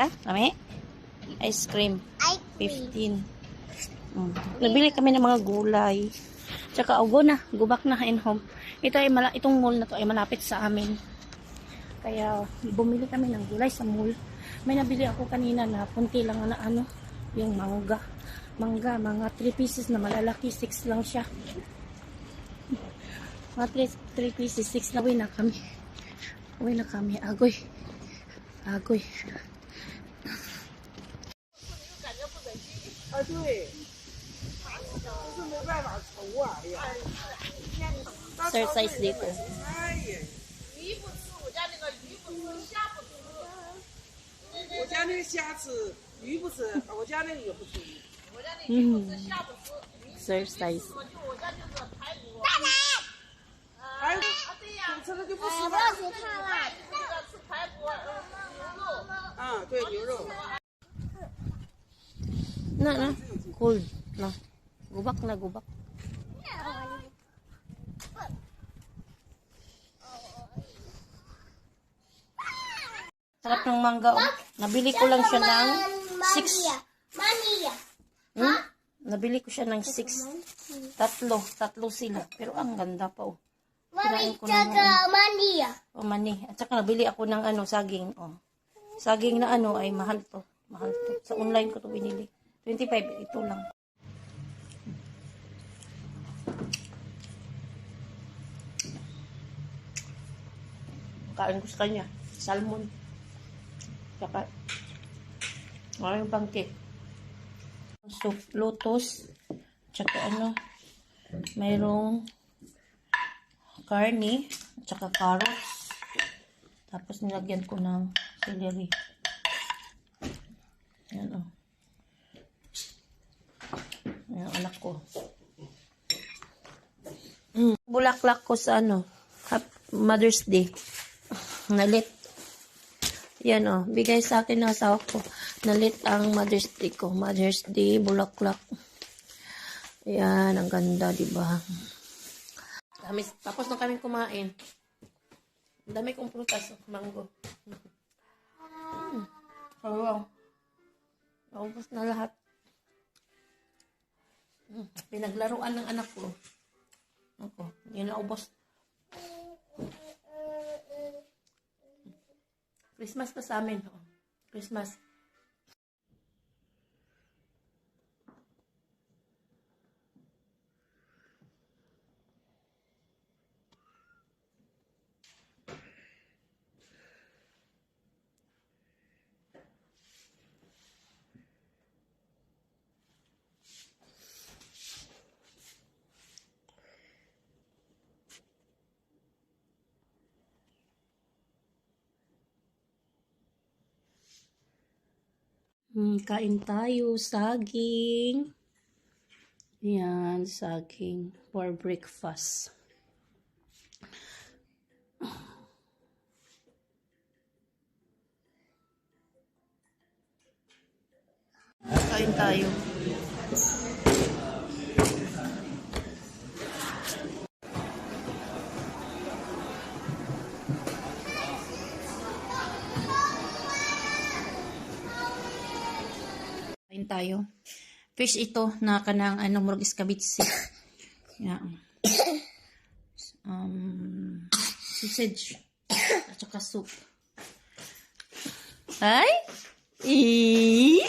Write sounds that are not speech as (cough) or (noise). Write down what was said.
Ha? Kami? Ice cream. Ice cream. 15. Mm. Nabili kami ng mga gulay. Tsaka ugo na, go back na in home. Ito ay mala itong mall na to ay malapit sa amin. Kaya bumili kami ng gulay sa mall. May nabili ako kanina na punti lang na ano, yung mangga. Mangga, mga 3 pieces na malalaki, 6 lang siya. Mga 3 pieces, 6 na uwi na kami. Uwi na kami, agoy. Agoy. 啊，对，就是没办法愁啊，哎呀。Dito. 哎呀，鱼不吃，我家那个鱼不吃，虾不吃。我家那个虾吃，鱼不吃，我家那个也不吃鱼。我家那鱼不吃，虾不吃。鱼 Exercise. 我就我家就是排骨。哎，啊，对呀，不吃了就不吃 Na, na. Cold. Na. Gubak na, gubak. Sarap ng mangga. Oh. Nabili ko lang siya ng 6. Mania. Hmm? Nabili ko siya ng 6. Tatlo. Tatlo sila. Pero ang ganda pa oh. Na Tsaka mania. Oh, mani. At saka nabili ako ng ano, saging. Oh. Saging na ano ay mahal to. Mahal to. Sa online ko to binili. 25. Ito lang. Kain ko sa kanya. Salmon. Saka maraming pangkit. Soup. Lotus. Tsaka ano. Mayroong karni. Tsaka carrots. Tapos nilagyan ko ng celery. Yan o. Anak ko. Mm. Bulaklak ko sa ano. Mother's Day. Nalit. Yan o. Bigay sa akin ng asawa ko. Nalit ang Mother's Day ko. Mother's Day, bulaklak. Yan, ang ganda, di ba? Dami, tapos na kami kumain. Ang dami kong prutas. Mango. (laughs) Mm. Sarang. Naubos na lahat. Pinaglaruan ng anak ko. Ako, yun naubos. Christmas pa sa amin. Oh. Christmas. Hmm, kain tayo. Saging. Yan, saging for breakfast. Kain tayo. Tayo. Fish ito na kanang ano murag iskabitsi. Yan. Um, sausage. At saka soup. Ay! Eh.